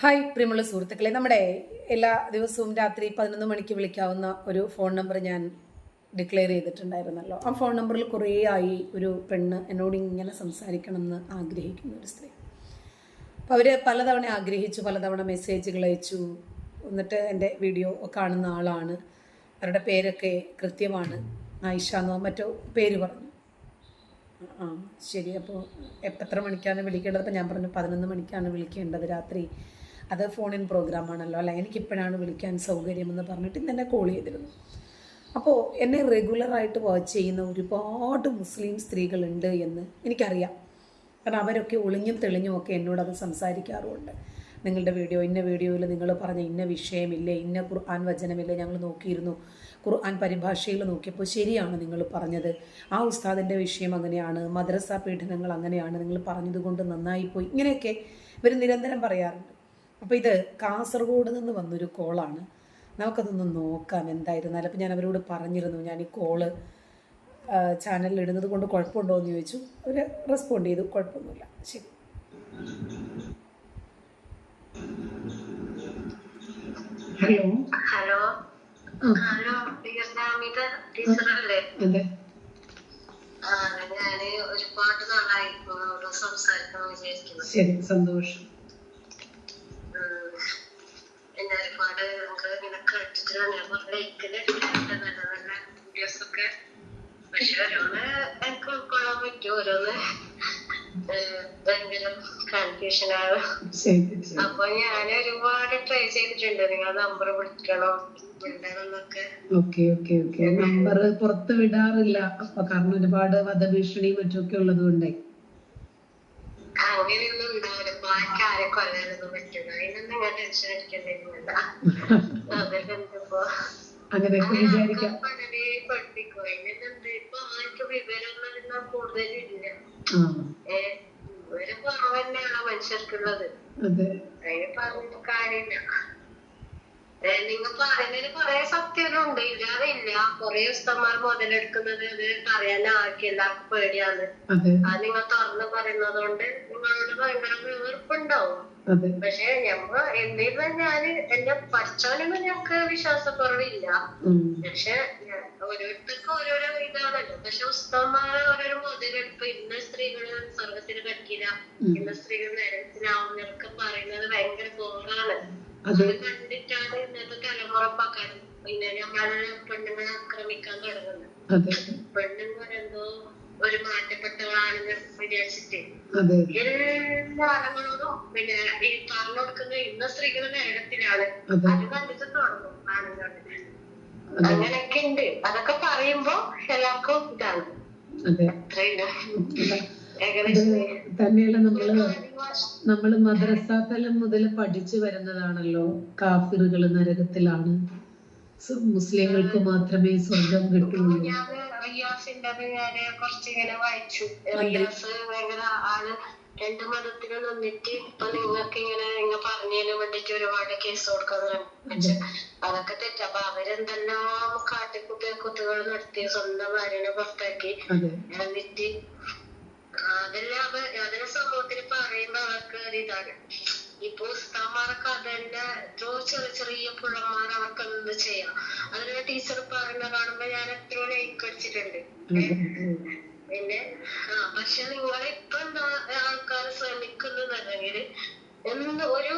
Hi പ്രിയമുള്ള സുഹൃത്തുക്കളെ. നമ്മുടെ എല്ലാ ദിവസവും രാത്രി പതിനൊന്ന് മണിക്ക് വിളിക്കാവുന്ന ഒരു ഫോൺ നമ്പർ ഞാൻ ഡിക്ലെയർ ചെയ്തിട്ടുണ്ടായിരുന്നല്ലോ. ആ ഫോൺ നമ്പറിൽ കുറേ ആയി ഒരു പെണ്ണ് എന്നോട് ഇങ്ങനെ സംസാരിക്കണം എന്ന് ആഗ്രഹിക്കുന്ന ഒരു സ്ത്രീ. അപ്പോൾ അവർ പലതവണ ആഗ്രഹിച്ചു പലതവണ മെസ്സേജുകൾ അയച്ചു. എന്നിട്ട് എന്റെ വീഡിയോ കാണുന്ന ആളാണ്. അവരുടെ പേരൊക്കെ കൃത്യമാണ്. ആയിഷ എന്നോ മറ്റോ പേര് പറഞ്ഞു. ആ ശരി. അപ്പോൾ എത്ര മണിക്കാണ് വിളിക്കേണ്ടത്? അപ്പോൾ ഞാൻ പറഞ്ഞു പതിനൊന്ന് മണിക്കാണ് വിളിക്കേണ്ടത് രാത്രി. അത് ഫോൺ ഇൻ പ്രോഗ്രാമാണല്ലോ. അല്ല എനിക്കിപ്പോഴാണ് വിളിക്കാൻ സൗകര്യമെന്ന് പറഞ്ഞിട്ട് ഇന്ന് എന്നെ കോൾ ചെയ്തിരുന്നു. അപ്പോൾ എന്നെ റെഗുലറായിട്ട് വാച്ച് ചെയ്യുന്ന ഒരുപാട് മുസ്ലിം സ്ത്രീകളുണ്ട് എന്ന് എനിക്കറിയാം. കാരണം അവരൊക്കെ ഒളിഞ്ഞും തെളിഞ്ഞും ഒക്കെ എന്നോടത് സംസാരിക്കാറുമുണ്ട്. നിങ്ങളുടെ വീഡിയോ ഇന്ന വീഡിയോയിൽ നിങ്ങൾ പറഞ്ഞ ഇന്ന വിഷയമില്ലേ ഇന്ന ഖുർആൻ വചനമില്ലേ ഞങ്ങൾ നോക്കിയിരുന്നു. ഖുർആൻ പരിഭാഷയിൽ നോക്കിയപ്പോൾ ശരിയാണ് നിങ്ങൾ പറഞ്ഞത്. ആ ഉസ്താദിന്റെ വിഷയം അങ്ങനെയാണ് മദ്രസ പീഠനങ്ങൾ അങ്ങനെയാണ് നിങ്ങൾ പറഞ്ഞതുകൊണ്ട് നന്നായിപ്പോയി. ഇങ്ങനെയൊക്കെ ഇവർ നിരന്തരം പറയാറുണ്ട്. അപ്പോൾ ഇത് കാസർഗോഡ് നിന്ന് വന്നൊരു കോളാണ്. നമുക്കതൊന്ന് നോക്കാം എന്തായിരുന്നാലും. അപ്പോൾ ഞാൻ അവരോട് പറഞ്ഞിരുന്നു ഞാൻ ഈ കോൾ ചാനലിൽ ഇടുന്നത് കൊണ്ട് കുഴപ്പമുണ്ടോ എന്ന് ചോദിച്ചു. അവർ റെസ്പോണ്ട് ചെയ്തു കുഴപ്പമൊന്നുമില്ല. ശരി. ഹലോ ഹലോ ഹലോ അതെ. ഞാൻ ഒരുപാട് നാളായി സംസാരിക്കണം വിചാരിക്കുന്നു. ശരി സന്തോഷം ഉം. എന്നെ ഒരുപാട് നമുക്ക് നിനക്ക് കേട്ടിട്ടാണ് ഞാൻ ലൈക്കിൽ നല്ല നല്ല വീഡിയോസ് ഒക്കെ. പക്ഷെ ഓരോന്ന് എനിക്ക് ഉൾക്കൊള്ളാൻ പറ്റും. ഓരോന്ന് ഭയങ്കര കൺഫ്യൂഷൻ ശരി അപ്പൊ ഞാൻ ഒരുപാട് ട്രൈ ചെയ്തിട്ടുണ്ട്. നിങ്ങൾ നമ്പർ വിളിക്കണോ? നമ്പർ പുറത്ത് വിടാറില്ല. അപ്പൊ കാരണം ഒരുപാട് വധഭീഷണിയും മറ്റുമൊക്കെ ഉള്ളത് കൊണ്ടേ അങ്ങനെയൊന്നും ഞാൻ ടെൻഷൻ അടിക്കേണ്ടിരുന്നില്ല അതിലെന്തപ്പോ അങ്ങനെയൊക്കെ വിചാരിക്കാം. പലരെ പഠിപ്പിക്കും. അതിനെന്ത് ഇപ്പൊ ആർക്കും വിവരങ്ങളൊന്നും കൂടുതലില്ല. ആ. ഏഹ് ഒരു കുറവ് തന്നെയാണ് മനുഷ്യർക്കുള്ളത്. അതെ. അതിന് പറഞ്ഞിട്ട് കാര്യമില്ല. നിങ്ങൾ പറയുന്നതിന് കുറെ സത്യമുണ്ട് ഇല്ലാതെ ഇല്ല കുറെ ഉസ്തന്മാർ മുതലെടുക്കുന്നത് അത് പറയാൻ ആർക്കും എല്ലാവർക്കും പേടിയാണ്. അതെ. നിങ്ങൾ തുറന്ന് പറയുന്നത് കൊണ്ട് നിങ്ങളോട് ഭയങ്കര വെറുപ്പുണ്ടാവും. അതെ. പക്ഷെ ഞമ്മ എന്നിരുന്നാൽ ഞാൻ എന്റെ പഠിച്ചവനൊന്നും ഞങ്ങക്ക് വിശ്വാസക്കുറവില്ല. പക്ഷെ ഓരോരുത്തർക്കും ഓരോരോ ഇതാണല്ലോ. പക്ഷെ ഉസ്തവന്മാരെ ഓരോരോ മുതലെടുപ്പ് ഇന്ന സ്ത്രീകൾ സ്വർഗത്തിന് പറ്റില്ല. ഇന്ന സ്ത്രീകൾ നരകത്തിലാവും എന്നൊക്കെ പറയുന്നത് ഭയങ്കര ബോറാണ് അതെ. അത് കണ്ടിട്ടാണ് ഇന്നത്തെ തലമുറ പക്കാൻ പിന്നെ നമ്മളെ പെണ്ണുങ്ങളെ ആക്രമിക്കാൻ തുടങ്ങുന്നത് അതെ. പെണ്ണുങ്ങൾ എന്തോ ഒരു മാറ്റപ്പെട്ടവളാണെന്ന് വിചാരിച്ചിട്ട് അതെ. എല്ലാ ആണുങ്ങളോടും പിന്നെ ഈ പറഞ്ഞു കൊടുക്കുന്ന ഇന്ന സ്ത്രീകൾ നരകത്തിലാണ് അതെ. അത് കണ്ടിട്ട് തുടങ്ങും ആണുങ്ങൾ അതെ. അങ്ങനെയൊക്കെ ഉണ്ട്. അതൊക്കെ പറയുമ്പോ എല്ലാവർക്കും ഇതാണ്. ഏകദേശം തന്നെയല്ല നമ്മൾ ആദിവാസി നമ്മൾ മദ്രസ തലം മുതൽ പഠിച്ചു വരുന്നതാണല്ലോ. കാഫിറുകൾ നരകത്തിലാണ്. മുസ്ലിങ്ങൾക്ക് മാത്രമേ സ്വർഗം കിട്ടുള്ളൂ. ഞാൻ കുറച്ചിങ്ങനെ വായിച്ചു ഭയങ്കര ആൾ രണ്ട് മതത്തിനും നിന്നിട്ട് ഇപ്പൊ നിങ്ങൾക്ക് ഇങ്ങനെ നിങ്ങൾ പറഞ്ഞതിന് വേണ്ടിട്ട് ഒരുപാട് കേസ് കൊടുക്കാൻ അതൊക്കെ തെറ്റ അപ്പൊ അവരെന്തെല്ലാം കാട്ടിക്കുട്ടി കുത്തുകൾ നടത്തി സ്വന്തം ഭാര്യനെ പുറത്താക്കി എന്നിട്ട് അതെല്ലാം അവ അതിനെ സമൂഹത്തിന് പറയുമ്പോ അവർക്ക് ഇതാണ്. ഇപ്പൊ ഉസ്താമാർക്ക് അതെന്നെ എത്രയോ ചെറിയ ചെറിയ പുള്ളന്മാർ അവർക്ക് എന്ത് ചെയ്യാം. അതിന് ടീച്ചർ പറയുന്ന കാണുമ്പോ ഞാൻ എത്രയോ ലൈക്ക് അടിച്ചിട്ടുണ്ട്. പിന്നെ ആ പക്ഷെ നിങ്ങളെ ഇപ്പൊ എന്താ ആൾക്കാർ ശ്രമിക്കുന്നുണ്ടെങ്കിൽ ഒന്ന് ഒരു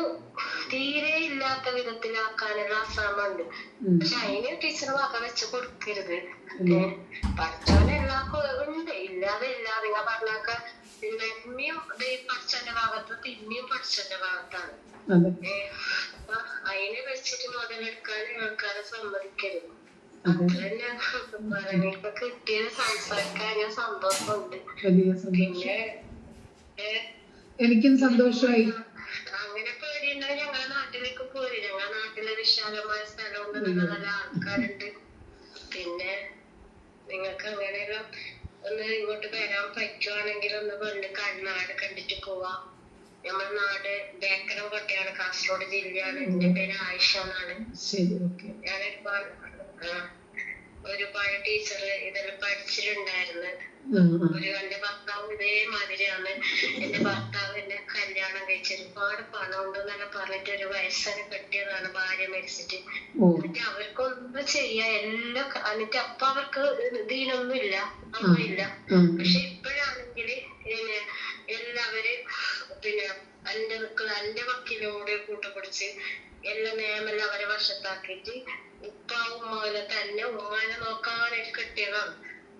തീരെ ഇല്ലാത്ത വിധത്തിലാക്കാനുള്ള ശ്രമമുണ്ട്. പക്ഷെ അതിന് ടീച്ചർ വക വെച്ച് കൊടുക്കരുത്. ഏ, പഠിച്ചവന് എല്ലാ ഉണ്ട്. ഇല്ലാതെ നിങ്ങൾ പറഞ്ഞൊക്കെ നന്മയും പഠിച്ചന്റെ ഭാഗത്ത് തിന്മയും പഠിച്ചന്റെ ഭാഗത്താണ്. അതിനെ വെച്ചിട്ട് മുതലെടുക്കാൻ ആൾക്കാരെ സമ്മതിക്കരുത്. കിട്ടിയത് സംസാരിക്കാൻ സന്തോഷമുണ്ട്. പിന്നെ എനിക്കും സന്തോഷമായി. അങ്ങനെ പേടിയുണ്ടെങ്കിൽ ഞങ്ങളുടെ നാട്ടിലേക്ക് പോരി ഞങ്ങളുടെ നാട്ടിലെ വിശാലമായ സ്ഥലമുണ്ട് നല്ല ആൾക്കാരുണ്ട്. പിന്നെ നിങ്ങൾക്ക് അങ്ങനെയെല്ലാം ഒന്ന് ഇങ്ങോട്ട് വരാൻ പറ്റുവാണെങ്കിൽ ഒന്ന് വന്ന് കണ്ണാട് കണ്ടിട്ട് പോവാം. നമ്മുടെ നാട് ബേക്കരം കോട്ടയാണ് കാസർഗോഡ് ജില്ലയാണ്. എന്റെ പേര് ആയിഷ എന്നാണ്. ഞാൻ ഒരുപാട് ആ, ഒരു പഴയ ടീച്ചർ ഇതെല്ലാം പഠിച്ചിട്ടുണ്ടായിരുന്നു. ഒരു എന്റെ ഭർത്താവ് ഇതേമാതിരിയാണ്. എന്റെ ഭർത്താവ് എന്നെ കല്യാണം കഴിച്ച് ഒരുപാട് പണം ഉണ്ടെന്നെല്ലാം പറഞ്ഞിട്ട് ഒരു വയസ്സനെ കെട്ടിയതാണ് ഭാര്യ മരിച്ചിട്ട്. എന്നിട്ട് അവർക്കൊന്നും ചെയ്യാ എല്ലാം എന്നിട്ട് അപ്പൊ അവർക്ക് ഇതിനൊന്നും ഇല്ല ഒന്നുമില്ല പക്ഷെ ഇപ്പോഴാണെങ്കിൽ എല്ലാവരും പിന്നെ എന്റെ മക്കൾ എന്റെ മക്കളോട് കൂട്ടുപിടിച്ച് എല്ലാ നിയമെല്ലാം അവരെ വശത്താക്കിയിട്ട് ഉപ്പാവും ഉമ്മാവിനെ തന്നെ ഉമ്മാനെ നോക്കാനായിട്ട് കിട്ടിയതാണ്.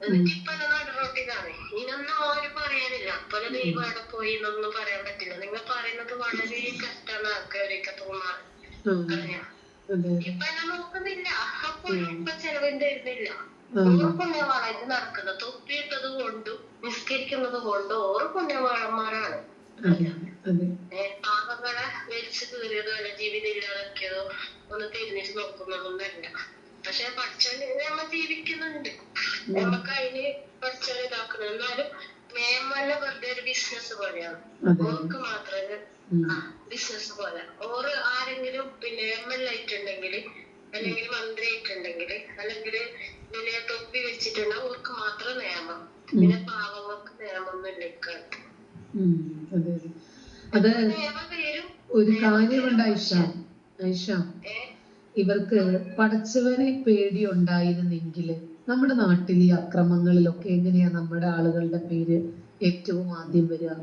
എന്നിട്ട് ഇപ്പൊ നടുറോട്ടിലാണ്. ഇതിനൊന്നും ആരും പറയാനില്ല. അപ്പൊ ദൈവം അവിടെ പോയി എന്നൊന്നും പറയാൻ പറ്റില്ല. നിങ്ങൾ പറയുന്നത് വളരെ കഷ്ടമാണ് ആൾക്കാരൊക്കെ തോന്നാറ് ഇപ്പൊ എന്നെ നോക്കുന്നില്ല. അപ്പൊ ഇപ്പൊ ചെലവിന്റെ ഇരുന്നില്ല ആ. ഓറ് പുണ്യവാളായിട്ട് നടക്കുന്നത്. തൊപ്പിയിട്ടത് കൊണ്ടും നിസ്കരിക്കുന്നത് കൊണ്ടും ഓറ് പുണ്യവാളന്മാരാണ് പാപങ്ങളെ വലിച്ചു കീറിയതോ അല്ല ജീവിതം ഇല്ലാതാക്കിയതോ ഒന്ന് തിരിഞ്ഞിട്ട് നോക്കുന്നതൊന്നല്ല പക്ഷെ പഠിച്ചവന് നമ്മൾ ജീവിക്കുന്നുണ്ട്. നമുക്ക് അതിന് പഠിച്ചവനെ ഇതാക്കുന്നത് എന്നാലും മേമല്ല വെറുതെ ഒരു ബിസിനസ് പോലെയാണ്. ഓർക്ക് മാത്രമേ. ബിസിനസ് പോലെ. ഓറ് ആരെങ്കിലും പിന്നെ എം എൽ ആയിട്ടുണ്ടെങ്കിൽ അല്ലെങ്കിൽ മന്ത്രി ആയിട്ടുണ്ടെങ്കിൽ അല്ലെങ്കിൽ പിന്നെ തൊപ്പി വെച്ചിട്ടുണ്ടെങ്കിൽ ഓർക്ക് മാത്രം നിയമം. പിന്നെ പാവങ്ങൾക്ക് നിയമമൊന്നും ഉം, അതെ ഒരു കാര്യമുണ്ട് ഐഷ ഇവർക്ക് പടച്ചവനെ പേടിയുണ്ടായിരുന്നെങ്കിൽ നമ്മുടെ നാട്ടിൽ ഈ അക്രമങ്ങളിലൊക്കെ എങ്ങനെയാ നമ്മുടെ ആളുകളുടെ പേര് ഏറ്റവും ആദ്യം വരിക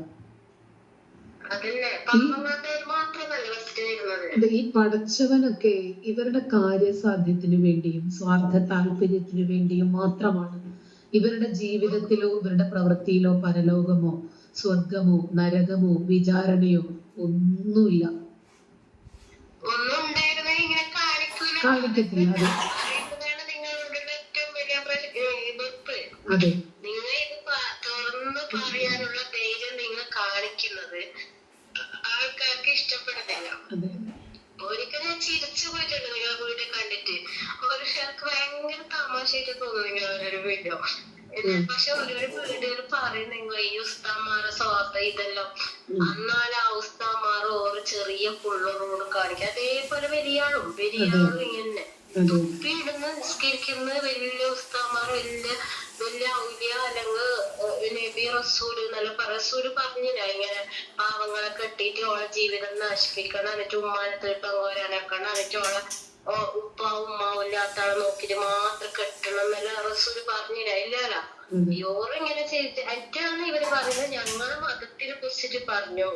ഈ പടച്ചവനൊക്കെ ഇവരുടെ കാര്യസാധ്യത്തിനു വേണ്ടിയും സ്വാർത്ഥ താല്പര്യത്തിനു വേണ്ടിയും മാത്രമാണ്. ഇവരുടെ ജീവിതത്തിലോ ഇവരുടെ പ്രവൃത്തിയിലോ പരലോകമോ സ്വർഗമോ നരകമോ വിചാരണയോ ഒന്നുമില്ല ഒന്നും ഉണ്ടായിരുന്നെങ്കിൽ ഇങ്ങനെ കാണിക്കൂല കാണിക്കത്തില്ല അതെ അറിയുന്നതാണ് നിങ്ങളുടെ ഏറ്റവും വലിയ പ്രശ്നം ഈ വെപ്പ് അതെ. നിങ്ങൾ ഇത് തുറന്ന് പറയാനുള്ള ധൈര്യം നിങ്ങൾ കാണിക്കുന്നത് ആൾക്കാർക്ക് ഇഷ്ടപ്പെടുന്നില്ല. അതെ. ഒരിക്കൽ ഞാൻ ചിരിച്ചു പോയിട്ടുണ്ട് നിങ്ങളെ വീഡിയോ കണ്ടിട്ട്. ഒരാൾക്ക് ഭയങ്കര തമാശയായിട്ട് തോന്നുന്നു നിങ്ങളുടെ ഒരു വീഡിയോ പക്ഷെ ഓരോരു വീഡിയോയിൽ പറയും നിങ്ങൾ ഈ ഉസ്താമാരെ സ്വാർത്ഥ ഇതെല്ലാം. എന്നാൽ ആ ഉസ്താമാർ ഓറ് ചെറിയ പുള്ളറോട് കാണിക്കുക അതേപോലെ വലിയ ആളും വലിയ ആളും ഇങ്ങനെ തുപ്പിയിടുന്ന നിസ്കരിക്കുന്ന വലിയ ഉസ്താമാർ വലിയ വലിയ ഔലിയ അല്ലെങ്കിൽ നബി റസൂൽ നല്ല റസൂൽ പറഞ്ഞില്ല? ഇങ്ങനെ പാവങ്ങളെ കെട്ടിയിട്ട് ഓളെ ജീവിതം നശിപ്പിക്കണം. എന്നിട്ട് ഉമ്മാനെ തീർപ്പങ്കോരാനാക്കണം എന്നിട്ട് ഓളെ ഓ, ഉപ്പ ഉമ്മാവും ഇല്ലാത്ത ആളെ നോക്കിട്ട് മാത്രം കെട്ടണം എന്നല്ല റസൂൽ പറഞ്ഞില്ല? ഇല്ലല്ല. ചെയ്ത് അറ്റാണ് ഇവർ പറയുന്നത്. ഞങ്ങളെ മതത്തിനെ കുറിച്ചിട്ട് പറഞ്ഞു.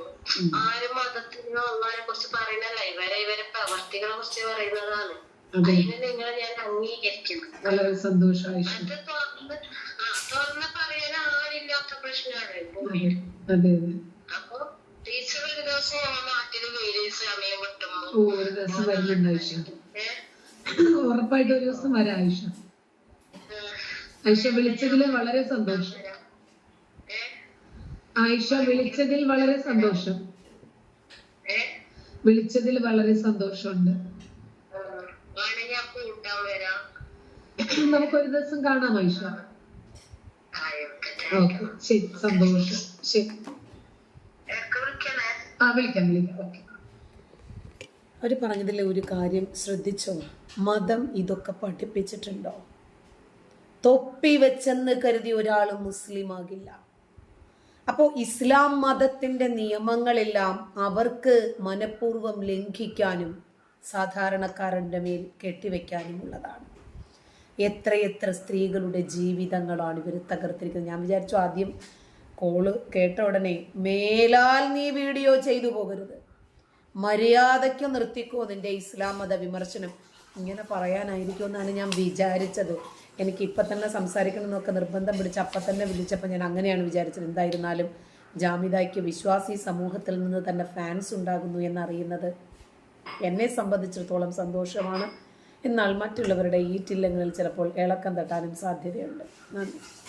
ആരും മതത്തിനോ അള്ളാനെ കുറിച്ച് പറയുന്നല്ല ഇവരെ ഇവരെ പ്രവർത്തികളെ കുറിച്ച് പറയുന്നതാണ്. അതെ. നിങ്ങളെ ഞാൻ അംഗീകരിക്കുന്നു. വളരെ അത് തുറന്ന് ആ തുറന്ന് പറയാൻ ആരില്ലാത്ത പ്രശ്നമാണ് ഭൂമിയിൽ അപ്പൊ ടീച്ചർ ഒരു ദിവസം ഞങ്ങൾ നാട്ടിൽ സമയം കിട്ടുമ്പോ ഒരു ദിവസം ഉറപ്പായിട്ട് ഒരു ദിവസം വരാം ആയിഷ. ആയിഷ വിളിച്ചതിൽ വളരെ സന്തോഷം. ആയിഷ വിളിച്ചതിൽ വളരെ സന്തോഷം. വിളിച്ചതിൽ വളരെ സന്തോഷമുണ്ട്. നമുക്കൊരു ദിവസം കാണാം ആയിഷ. ഓക്കെ ശരി സന്തോഷം. ശരി. ആ വിളിക്കാം വിളിക്കാം. ഓക്കെ അവർ പറഞ്ഞതിലെ ഒരു കാര്യം ശ്രദ്ധിച്ചോ? മതം ഇതൊക്കെ പഠിപ്പിച്ചിട്ടുണ്ടോ? തൊപ്പി വെച്ചെന്ന് കരുതി ഒരാൾ മുസ്ലിം ആകില്ല അപ്പോൾ ഇസ്ലാം മതത്തിന്റെ നിയമങ്ങളെല്ലാം അവർക്ക് മനഃപൂർവം ലംഘിക്കാനും സാധാരണക്കാരന്റെ മേൽ കെട്ടിവെക്കാനുമുള്ളതാണ്. എത്രയെത്ര സ്ത്രീകളുടെ ജീവിതങ്ങളാണ് ഇവർ തകർത്തിരിക്കുന്നത്. ഞാൻ വിചാരിച്ചു ആദ്യം കോൾ കേട്ട ഉടനെ മേലാൽ നീ വീഡിയോ ചെയ്തു പോകരുത്. മര്യാദയ്ക്ക് നിർത്തിക്കോ നിന്റെ ഇസ്ലാം മത വിമർശനം? ഇങ്ങനെ പറയാനായിരിക്കും എന്നാണ് ഞാൻ വിചാരിച്ചത്. എനിക്ക് ഇപ്പം തന്നെ സംസാരിക്കണം എന്നൊക്കെ നിർബന്ധം പിടിച്ച് അപ്പം തന്നെ വിളിച്ചപ്പോൾ ഞാൻ അങ്ങനെയാണ് വിചാരിച്ചത്. എന്തായിരുന്നാലും ജാമിദായ്ക്ക് വിശ്വാസി സമൂഹത്തിൽ നിന്ന് തന്നെ ഫാൻസ് ഉണ്ടാകുന്നു എന്നറിയുന്നത് എന്നെ സംബന്ധിച്ചിടത്തോളം സന്തോഷമാണ്. എന്നാൽ മറ്റുള്ളവരുടെ ഈറ്റില്ലങ്ങളിൽ ചിലപ്പോൾ ഇളക്കം തട്ടാനും സാധ്യതയുണ്ട്. നന്ദി.